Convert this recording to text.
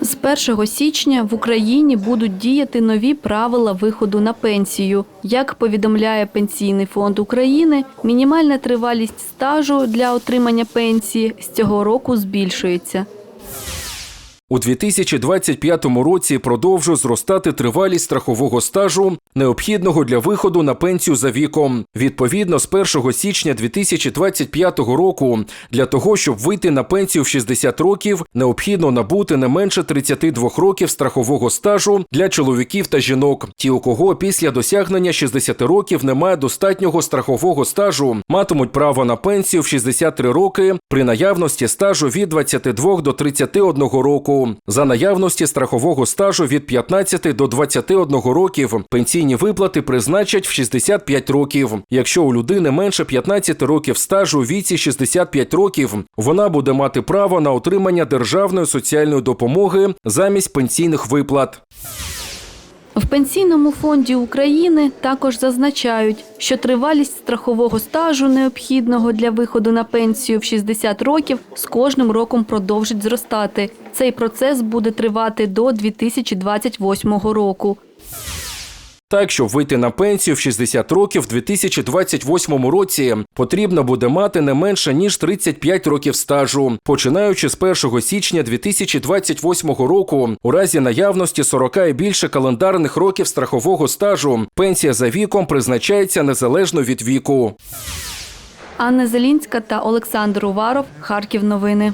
З 1 січня в Україні будуть діяти нові правила виходу на пенсію. Як повідомляє Пенсійний фонд України, мінімальна тривалість стажу для отримання пенсії з цього року збільшується. У 2025 році продовжує зростати тривалість страхового стажу, необхідного для виходу на пенсію за віком. Відповідно, з 1 січня 2025 року для того, щоб вийти на пенсію в 60 років, необхідно набути не менше 32 років страхового стажу для чоловіків та жінок. Ті, у кого після досягнення 60 років немає достатнього страхового стажу, матимуть право на пенсію в 63 роки при наявності стажу від 22 до 31 року. За наявності страхового стажу від 15 до 21 років пенсійні виплати призначать в 65 років. Якщо у людини менше 15 років стажу у віці 65 років, вона буде мати право на отримання державної соціальної допомоги замість пенсійних виплат. В Пенсійному фонді України також зазначають, що тривалість страхового стажу, необхідного для виходу на пенсію в 60 років, з кожним роком продовжить зростати. Цей процес буде тривати до 2028 року. Так, щоб вийти на пенсію в 60 років в 2028 році, потрібно буде мати не менше ніж 35 років стажу. Починаючи з 1 січня 2028 року, у разі наявності 40 і більше календарних років страхового стажу, пенсія за віком призначається незалежно від віку. Анна Зелінська та Олександр Уваров. Харків новини.